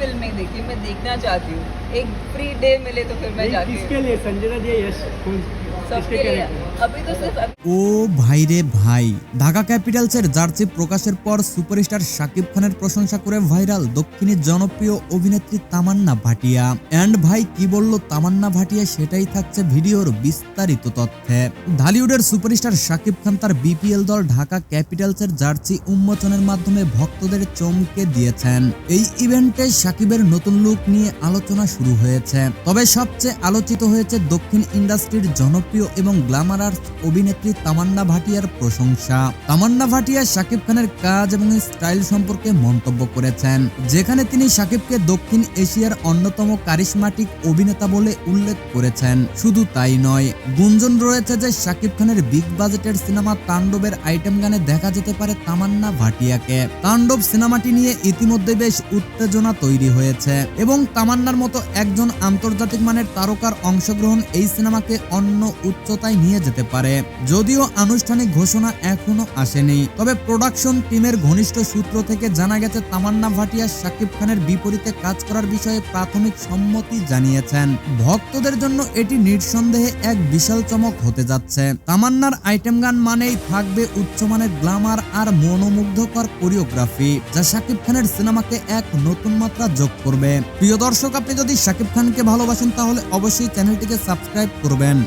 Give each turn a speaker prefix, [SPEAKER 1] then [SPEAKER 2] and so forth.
[SPEAKER 1] Film नहीं देखी मैं देखना चाहती हूँ एक फ्री डे मिले तो फिर मैं
[SPEAKER 2] नहीं,
[SPEAKER 1] जाती
[SPEAKER 2] किसके
[SPEAKER 1] हूँ
[SPEAKER 2] लिए संजय दत्त या यश कौन- किसके
[SPEAKER 1] सबके लिए
[SPEAKER 2] character?
[SPEAKER 1] अभी तो सिर्फ
[SPEAKER 3] ও ভাই রে ভাই ঢাকা ক্যাপিটালসের জার্সি প্রকাশের পর সুপারস্টার শাকিব খানের প্রশংসা করে ভাইরাল দক্ষিণের জনপ্রিয় অভিনেত্রী তামান্না ভাটিয়া অ্যান্ড ভাই কি বলল তামান্না ভাটিয়া সেটাই থাকছে ভিডিওর বিস্তারিত তথ্যে ঢালিউডের সুপারস্টার শাকিব খান তার বিপিএল দল ঢাকা ক্যাপিটালসের জার্সি উন্মোচনের মাধ্যমে ভক্তদের চমকে দিয়েছেন এই ইভেন্টে শাকিবের নতুন লুক নিয়ে আলোচনা শুরু হয়েছে। তবে সবচেয়ে আলোচিত হয়েছে দক্ষিণ ইন্ডাস্ট্রির জনপ্রিয় এবং গ্ল্যামার গ্ল্যামারাস অভিনেত্রী তামান্না ভাটিয়ার প্রশংসা। তামান্না ভাটিয়া শাকিব খানের কাজ এবং স্টাইল সম্পর্কে মন্তব্য করেছেন, যেখানে তিনি শাকিবকে দক্ষিণ এশিয়ার অন্যতম কারিশমাটিক অভিনেতা বলে উল্লেখ করেছেন। শুধু তাই নয়, গুঞ্জন রয়েছে যে শাকিব খানের বিগ বাজেটের সিনেমা তাণ্ডবের আইটেম গানে দেখা যেতে পারে তামান্না ভাটিয়াকে। তাণ্ডব সিনেমাটি নিয়ে ইতিমধ্যে বেশ উত্তেজনা তৈরি হয়েছে এবং তামান্নার মতো একজন আন্তর্জাতিক মানের তারকার অংশগ্রহণ এই সিনেমাকে অন্য উচ্চতায় নিয়ে যেতে পারে। যদিও আনুষ্ঠানিক ঘোষণা এখনও আসেনি। তবে প্রোডাকশন টিমের ঘনিষ্ঠ সূত্র থেকে জানা গেছে, তামান্না ভাটিয়া শাকিব খানের বিপরীতে কাজ করার বিষয়ে প্রাথমিক সম্মতি জানিয়েছেন। ভক্তদের জন্য এটি নিঃসন্দেহে এক বিশাল চমক হতে যাচ্ছে। তামান্নার আইটেম গান মানেই থাকবে উচ্চমানের গ্ল্যামার আর মনোমুগ্ধকর কোরিওগ্রাফি, যা শাকিব খানের সিনেমাকে এক নতুন মাত্রা যোগ করবে প্রিয় দর্শক আপনি যদি শাকিব খানকে ভালোবাসেন তাহলে অবশ্যই চ্যানেলটিকে সাবস্ক্রাইব করবেন।